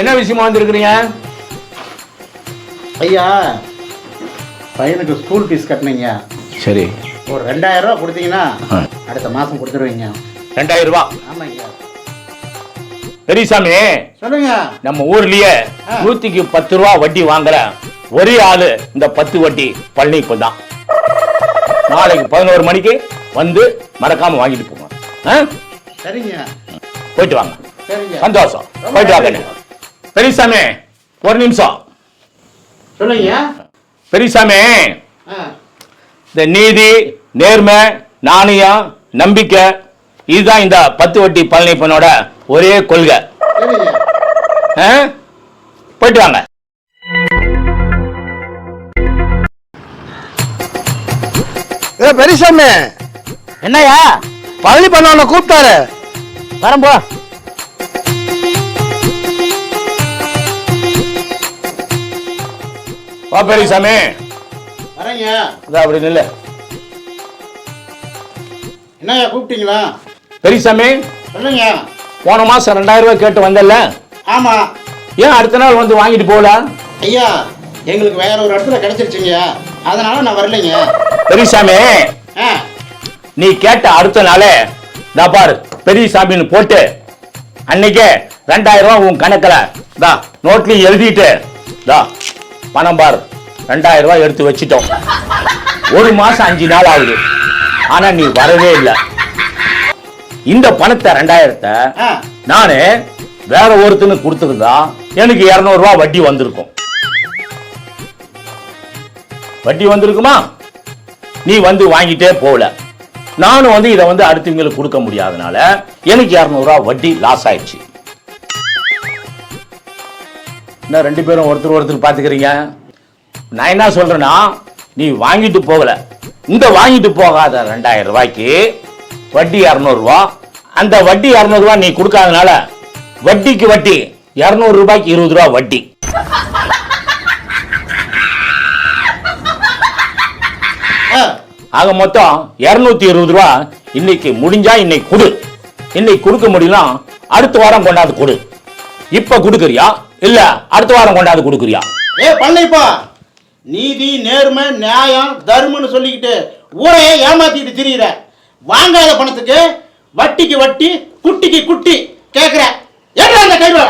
என்ன விஷயமா வந்திருக்கிறீங்க? ஐயா பையனுக்கு ஸ்கூல் ஃபீஸ் கட்டினீங்க. சரி. ஒரு ரெண்டாயிரம் ரூபா கொடுத்தீங்கன்னா. அடுத்த மாதம் கொடுத்துருவீங்க. ரெண்டாயிரம் ரூபாய் ஆமாங்க பெரியசாமி சொல்லுங்க. நம்ம ஊர்லயே. நூத்திக்கு பத்து ரூபா வட்டி வாங்குற ஒரே ஆளு இந்த பத்து வட்டி பழனிப்பு தான் நாளைக்கு பதினோரு மணிக்கு வந்து மறக்காம வாங்கிட்டு போங்க? சரிங்க. போயிட்டு வாங்க. சந்தோஷம். போயிட்டு வாங்க. பெரியசாமி ஒரு நிமிஷம். சொல்லுங்க. பெரியசாமி இந்த நீதி நேர்மை நாணயம் நம்பிக்கை இதுதான் இந்த பத்து வட்டி பழனிப்பனோட ஒரே கொள்கை? போயிட்டு வாங்க. ஏ பெரியசாமி. என்னய்யா? பழனி பண்ணவனை கூப்பிட்டாரு. வரம்போ வா பெரியசாமி வரேங்க. அதான் அப்படி நில்லு. என்னய்யா கூப்பிட்டீங்களா பெரியசாமி சொல்லுங்க. போன மாசம் ரெண்டாயிரம் ரூபாய் கேட்டு வந்தல்ல? ஆமா. ஏன் அடுத்த நாள் வந்து வாங்கிட்டு போகல? ஐயா எங்களுக்கு வேற ஒரு இடத்துல கிடைச்சிருச்சுங்க. அதனால நான் வரலைங்க. பெரியசாமி ஆ. நீ கேட்ட அடுத்த நாளே தா பாரு பெரியசாமின்னு போட்டு அன்னைக்கே ரெண்டாயிரம் ரூபாய் உன் கணக்குல தா நோட்லயும் எழுதிட்டு தா பணம் பாரு. ரெண்டாயிரம் ரூபாய் எடுத்து வச்சிட்டோம். ஒரு மாசம் அஞ்சு நாள் ஆகுது. ஆனா நீ வரவே இல்லை. இந்த பணத்தை ரெண்டாயிரத்தை நானு வேற ஒருத்தனுக்கு கொடுத்துருந்தா எனக்கு இருநூறு ரூபாய் வட்டி வந்திருக்கும். வட்டி வந்திருக்குமா? நீ வந்து வாங்கிட்டே போகல. நானும் வந்து இதை வந்து அடுத்தவங்களுக்கு கொடுக்க முடியாதனால எனக்கு இரநூறுவா வட்டி லாஸ் ஆயிடுச்சு. என்ன ரெண்டு பேரும் ஒருத்தர் ஒருத்தர் பார்த்துக்கிறீங்க? நான் என்ன சொல்றேன்னா நீ வாங்கிட்டு போகல. இந்த வாங்கிட்டு போகாத ரெண்டாயிரம் ரூபாய்க்கு வட்டி இரநூறுவா அந்த வட்டி இரநூறுவா நீ கொடுக்காதனால வட்டிக்கு வட்டி இரநூறு ரூபாய்க்கு இருபது ரூபா வட்டி. ஆக மொத்தம் இருநூத்தி இருபது ரூபா இன்னைக்கு முடிஞ்சா இன்னைக்கு கொடு. இன்னைக்கு கொடுக்க முடியலாம் அடுத்த வாரம் கொண்டாந்து கொடு. இப்ப கொடுக்குறியா? இல்ல அடுத்த வாரம் கொண்டாந்து கொடுக்குறியா? ஏ பண்ணைப்பா. நீதி நேர்மை நியாயம் தர்மம்னு சொல்லிக்கிட்டு ஊரையே ஏமாத்திட்டு திரியிற. வாங்காத பணத்துக்கு வட்டிக்கு வட்டி குட்டிக்கு குட்டி கேக்குற. ஏன்டா அந்த கைவா?